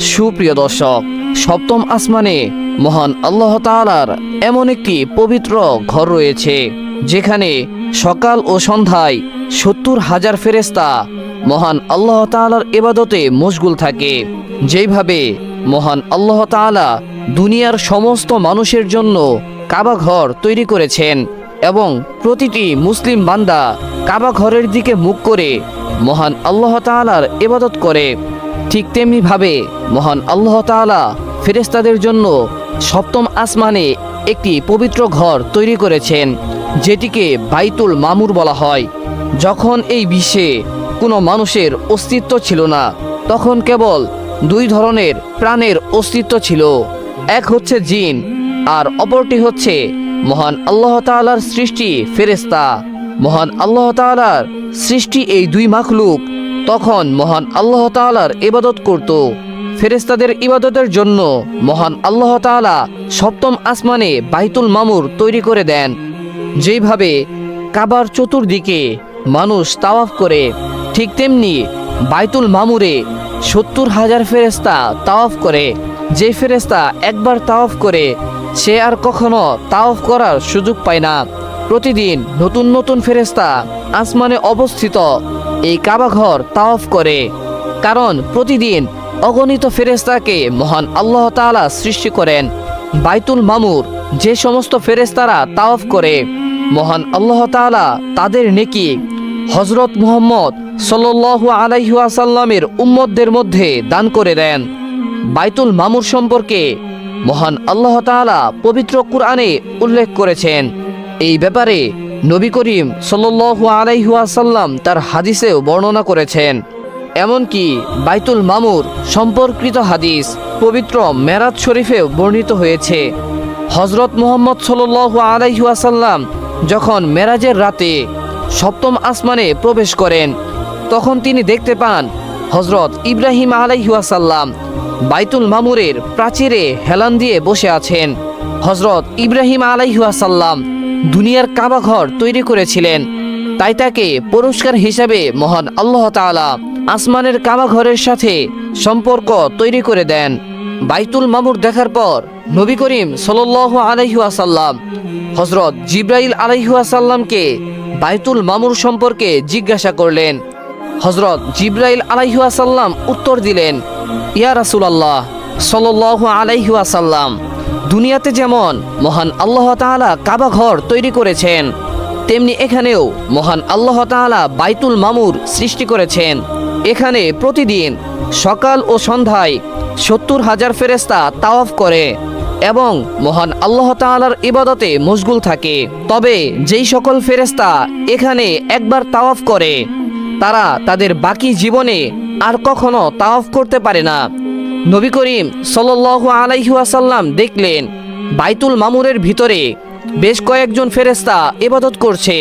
সুপ্রিয় দর্শক, সপ্তম আসমানে মহান আল্লাহ তাআলার এমন একটি পবিত্র ঘর রয়েছে, যেখানে সকাল ও সন্ধ্যায় সত্তর হাজার ফেরেস্তা মহান আল্লাহ তাআলার ইবাদতে মশগুল থাকে। যেইভাবে মহান আল্লাহ তাআলা দুনিয়ার সমস্ত মানুষের জন্য কাবা ঘর তৈরি করেছেন এবং প্রতিটি মুসলিম বান্দা কাবা ঘরের দিকে মুখ করে মহান আল্লাহ তাআলার ইবাদত করে। ঠিক তেমনিভাবে মহান আল্লাহ তাআলা ফেরেস্তাদের জন্য সপ্তম আসমানে একটি পবিত্র ঘর তৈরি করেছেন, যেটিকে বাইতুল মামুর বলা হয়। যখন এই বিশ্বে কোনো মানুষের অস্তিত্ব ছিল না, তখন কেবল দুই ধরনের প্রাণের অস্তিত্ব ছিল। এক হচ্ছে জিন, আর অপরটি হচ্ছে মহান আল্লাহ তাআলার সৃষ্টি ফেরেস্তা মহান আল্লাহ তাআলার সৃষ্টি এই দুই মাখলুক তখন মহান আল্লাহ তাআলার ইবাদত করত। ফেরেস্তাদের ইবাদতের জন্য মহান আল্লাহ তাআলা সপ্তম আসমানে বাইতুল মামুর তৈরি করে দেন। যেইভাবে কাবার চতুর্দিকে মানুষ তাওয়াফ করে, ঠিক তেমনি বাইতুল মামুরে সত্তর হাজার ফেরেস্তা তাওয়াফ করে। যে ফেরেস্তা একবার তাওয়াফ করে, সে আর কখনো তাওয়াফ করার সুযোগ পায় না। প্রতিদিন নতুন নতুন ফেরেস্তা আসমানে অবস্থিত এই কাবাঘর তাওয়াফ করে। কারণ প্রতিদিন অগণিত ফেরেস্তাকে মহান আল্লাহ তাআলা সৃষ্টি করেন। বাইতুল মামুর, যে সমস্ত ফেরেস্তারা তাওয়াফ করে, মহান আল্লাহ তাআলা তাদের নেকি হজরত মুহাম্মদ সাল্লাল্লাহু আলাইহি ওয়াসাল্লামের উম্মতদের মধ্যে দান করে দেন। বাইতুল মামুর সম্পর্কে মহান আল্লাহ তাআলা পবিত্র কুরআনে উল্লেখ করেছেন। এই ব্যাপারে নবী করিম সাল্লাল্লাহু আলাইহি ওয়াসাল্লাম তার হাদিসেও বর্ণনা করেছেন। এমনকি বাইতুল মামুর সম্পর্কিত হাদিস পবিত্র মেরাজ শরীফেও বর্ণিত হয়েছে। হজরত মুহাম্মদ সাল্লাল্লাহু আলাইহি ওয়াসাল্লাম যখন মেরাজের রাতে সপ্তম আসমানে প্রবেশ করেন, তখন তিনি দেখতে পান হজরত ইব্রাহিম আলাইহাসাল্লাম বাইতুল মামুরের প্রাচীরে হেলান দিয়ে বসে আছেন। হজরত ইব্রাহিম আলাইহাসাল্লাম দুনিয়ার কাবাঘর তৈরি করেছিলেন। তাই তাকে পুরস্কার হিসাবে মহান আল্লাহ তাআলা আসমানের কাবাঘরের সাথে সম্পর্ক তৈরি করে দেন। বাইতুল মামুর দেখার পর নবী করিম সাল্লাল্লাহু আলাইহি ওয়াসাল্লাম হজরত জিব্রাইল আলাইহি ওয়াসাল্লামকে বাইতুল মামুর সম্পর্কে জিজ্ঞাসা করলেন। হজরত জিব্রাইল আলাইহি ওয়াসাল্লাম উত্তর দিলেন, ইয়া রাসূলুল্লাহ, সাল্লাল্লাহু আলাইহি ওয়াসাল্লাম দুনিয়াতে যেমন মহান আল্লাহ তাআলা কাবা ঘর তৈরি করেছেন, তেমনি এখানেও মহান আল্লাহ তাআলা বাইতুল মামুর সৃষ্টি করেছেন। এখানে প্রতিদিন সকাল ও সন্ধ্যায় সত্তর হাজার ফেরেস্তা তাওয়াফ করে এবং মহান আল্লাহ তাআলার ইবাদতে মশগুল থাকে। তবে যেই সকল ফেরেস্তা এখানে একবার তাওয়াফ করে, তারা তাদের বাকি জীবনে আর কখনো তাওয়াফ করতে পারে না। নবী করিম সাল্লাল্লাহু আলাইহি ওয়াসাল্লাম দেখলেন, বাইতুল মামুরের ভিতরে বেশ কয়েকজন ফেরেস্তা এবাদত করছে।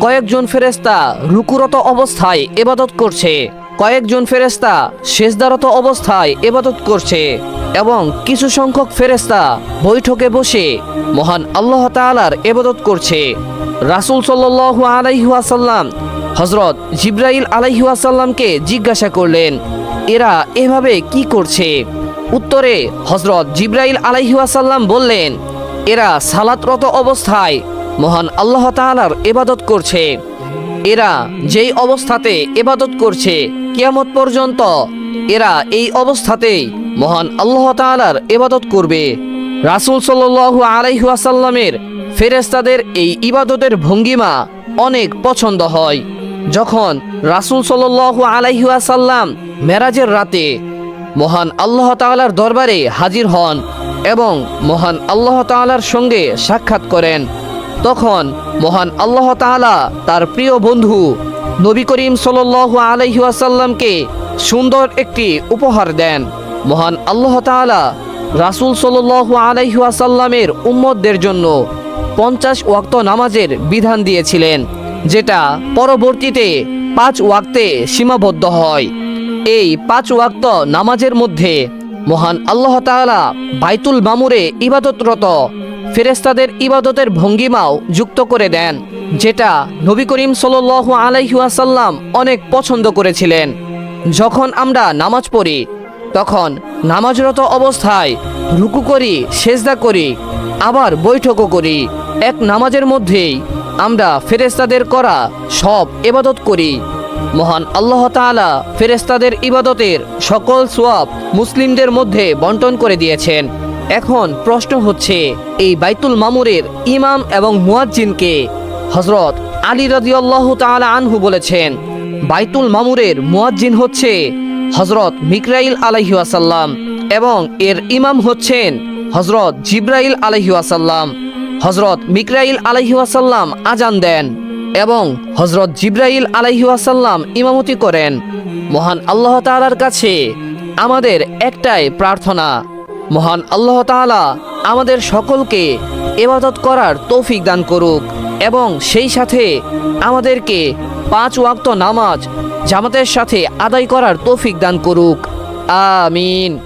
কয়েকজন ফেরেস্তা রুকুরত অবস্থায় এবাদত করছে। কয়েকজন ফেরেস্তা শেষদারত অবস্থায় এবাদত করছে এবং কিছু সংখ্যক ফেরেস্তা বৈঠকে বসে মহান আল্লাহ তাআলার ইবাদত করছে। রাসূল সাল্লাল্লাহু আলাইহি ওয়াসাল্লাম হজরত জিব্রাইল আলাইহি ওয়াসাল্লামকে জিজ্ঞাসা করলেন, এরা এভাবে কি করছে? উত্তরে হজরত জিব্রাইল আলাইহি ওয়াসাল্লাম বললেন, এরা সালাতরত অবস্থায় মহান আল্লাহ তাআলার ইবাদত করছে। এরা যেই অবস্থাতে এবাদত করছে, কিয়ামত পর্যন্ত এরা এই অবস্থাতেই মহান আল্লাহ তাআলার ইবাদত করবে। রাসূল সাল্লাল্লাহু আলাইহি ওয়াসাল্লামের ফেরেশতাদের এই ইবাদতের ভঙ্গিমা অনেক পছন্দ হয়। যখন রাসূল সাল্লাল্লাহু আলাইহি ওয়াসাল্লাম মেরাজের রাতে মহান আল্লাহ তাআলার দরবারে হাজির হন এবং মহান আল্লাহ তাআলার সঙ্গে সাক্ষাৎ করেন, তখন মহান আল্লাহ তাআলা তার প্রিয় বন্ধু নবী করিম সাল্লাল্লাহু আলাইহি ওয়াসাল্লামকে সুন্দর একটি উপহার দেন। মহান আল্লাহ তাআলা রাসূল সাল্লাল্লাহু আলাইহি ওয়াসাল্লামের উম্মতদের জন্য পঞ্চাশ ওয়াক্ত নামাজের বিধান দিয়েছিলেন। যেটা পরবর্তীতে পাঁচ ওয়াক্তে সীমাবদ্ধ হয়। এই পাঁচ ওয়াক্ত নামাজের মধ্যে মহান আল্লাহ তাআলা বাইতুল মামুরে ইবাদতরত ফেরেস্তাদের ইবাদতের ভঙ্গিমাও যুক্ত করে দেন, যেটা নবী করিম সাল্লাল্লাহু আলাইহি ওয়াসাল্লাম অনেক পছন্দ করেছিলেন। যখন আমরা নামাজ পড়ি, তখন নামাজরত অবস্থায় রুকু করি, সেজদা করি, আবার বৈঠকও করি। এক নামাজের মধ্যেই আমরা ফেরেস্তাদের করা সব ইবাদত করি। মহান আল্লাহ তাআলা ফেরেস্তাদের ইবাদতের সকল সোয়াব মুসলিমদের মধ্যে বন্টন করে দিয়েছেন। এখন প্রশ্ন হচ্ছে, এই বাইতুল মামুরের ইমাম এবং মুয়াজ্জিনকে হজরত আলী রাদিয়াল্লাহ তাআলা আনহু বলেছেন, বাইতুল মামুরের মুয়াজ্জিন হচ্ছে হজরত মিকরাইল আলাইহি ওয়াসাল্লাম এবং এর ইমাম হচ্ছেন হজরত জিব্রাইল আলাইহি ওয়াসাল্লাম। হজরত মিকরাইল আলাইহি ওয়াসাল্লাম আজান দেন এবং হজরত জিব্রাইল আলাইহি ওয়াসাল্লাম ইমামতি করেন। মহান আল্লাহ তাআলার কাছে আমাদের একটাই প্রার্থনা। মহান আল্লাহ তাআলা আমাদের সকলকে এবাদত করার তৌফিক দান করুক এবং সেই সাথে আমাদেরকে পাঁচ ওয়াক্ত নামাজ জামাতের সাথে আদায় করার তৌফিক দান করুক। আমিন।